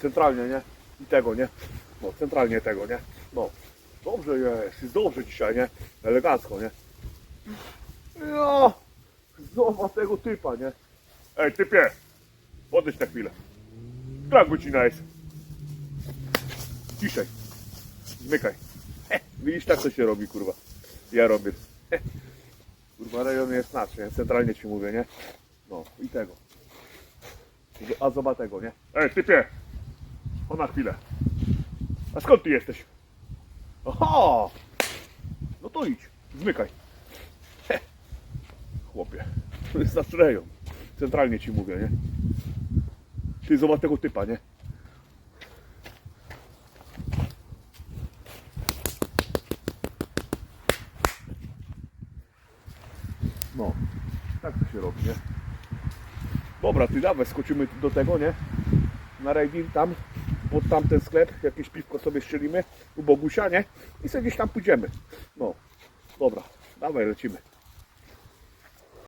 centralnie, nie? I tego, nie? No, centralnie tego, nie? No, dobrze jest, jest dobrze dzisiaj, nie? Elegancko, nie? No, zobacz tego typa, nie? Ej, typie, podejdź na chwilę. Która godzina jest? Ciszej. Zmykaj. He, widzisz, tak to się robi, kurwa. Ja robię. He. Kurwa, rejon jest nasz, nie? Centralnie ci mówię, nie? No, i tego. A zobacz tego, nie? Ej, typie! O na chwilę. A skąd ty jesteś? Aha! No to idź, zmykaj. He. Chłopie, to jest nasz rejon. Centralnie ci mówię, nie? Ty zobacz tego typa, nie? No, tak to się robi, nie? Dobra, ty dawaj, skoczymy do tego, nie? Na rejwir tam, pod tamten sklep, jakieś piwko sobie strzelimy u Bogusia, nie? I sobie gdzieś tam pójdziemy. No, dobra, dawaj, lecimy.